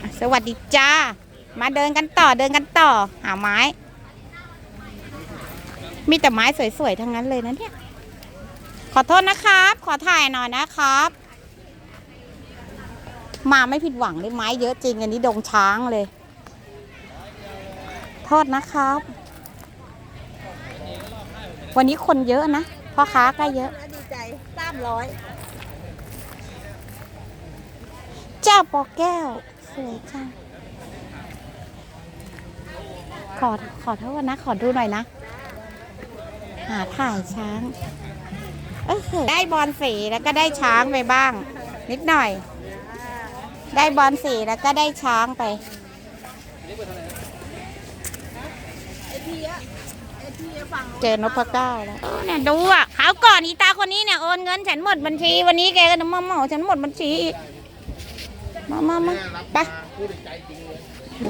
อะสวัสดีจ้า มาเดินกันต่อเดินกันต่อ หาไม้ มีแต่ไม้สวยๆทั้งนั้นเลยนะเนี่ย ขอโทษนะครับ ขอถ่ายหน่อยนะครับ มาไม่ผิดหวังเลยไม้เยอะจริงอันนี้ดงช้างเลย โทษนะครับ วันนี้คนเยอะนะพ่อค้าก็เยอะดีใจสามร้อย เจ้าปอแก้วส วยจัง ขอ ขอโทษนะ ขอดูหน่อยนะ หาถ่ายช้าง เออได้บอลสีแล้วก็ได้ช้างไปบ้าง นิดหน่อย ได้บอลสีแล้วก็ได้ช้างไปเจอนพเก้าแล้วเนี่ยดูอะเขาก่อนอีตาคนนี้เนี่ยโอนเงินฉันหมดบัญชี วันนี้แกก็มาเหมาฉันหมดบัญชีอีก มามามาไป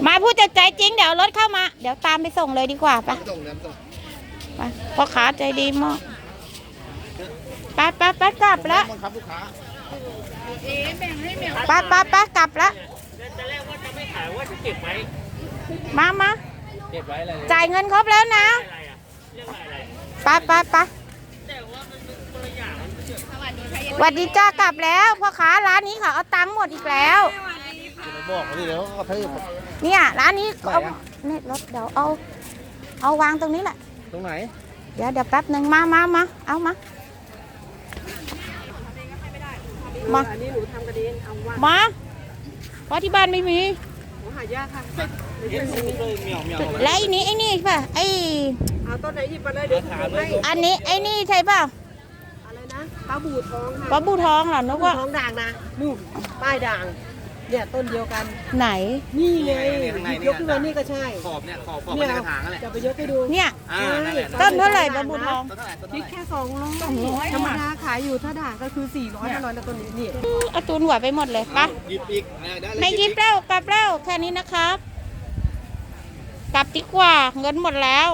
มาพูดจากใจจริงเดี๋ยวเอารถเข้ามา เดี๋ยวตามไปส่งเลยดีกว่าไปส่งน้ำส่งไปพ่อค้าใจดีมากไปไปไปกลับแล้วบังคับลูกค้าไปไปไปกลับแล้วจะแรกว่าจะไม่ขายว่าจะเก็บไว้มามาเก็บไว้อะไรจ่ายเงินครบแล้วนะอะไรอะเรื่องอะไร ไปไปไป สวัสดีจ้ากลับแล้วพ่อค้าร้านนี้เขาเอาตังค์หมดอีกแล้ว จะไปบอกเขาดิเดี๋ยวเขากระทืบเนี่ยร้านนี้เอาไหนอะ เนี่ยรถเดี๋ยวเอา เอาวางตรงนี้แหละ ตรงไหนเดี๋ยวเดี๋ยวแป๊บหนึ่งมามามาเอามา มา อันนี้หนูทำกระเด็นเอาว่ามาเพราะที่บ้านไม่มี หนูหายากค่ะเห็นซื้อเลยเหมียวเหมียวแล้วไอ้นี้ไอ้นี่ป่ะไอ้เอาต้นไหนหยิบมาเลยเดี๋ยวหนูให้อันนี้ไอ้นี่ใช่ป่ะ อะไรนะปลา บูทองค่ะปลาบูทองเหรอนึกว่าทองด่างนะนู่นป้ายด่าง เนี่ยต้นเดียวกัน ไหน นี่ไงหยิบยกขึ้นมานี่ก็ใช่ขอบเนี่ยขอบขอบเนี่มันยในกระถางนั่นแหละจะไปยกให้ดูเนี่ย อ่านั่นแหละต้นเท่าไหร่ปลาบูทอง ต้นเท่าไหร่ต้นพริเท่ากไหร่แค่สองร้อยธรรมดาขายอยู่ถ้าด่างก็คือสี่ร้อยห้าร้อยแล้วต้นนี้นี่เอาตูนหัวไปหมดเลยปะหยิบอีกอ่าได้เลยไม่ยิบแล้วกลับแล้วแค่นี้นะครับ กลับดีกว่าเงินหมดแล้ว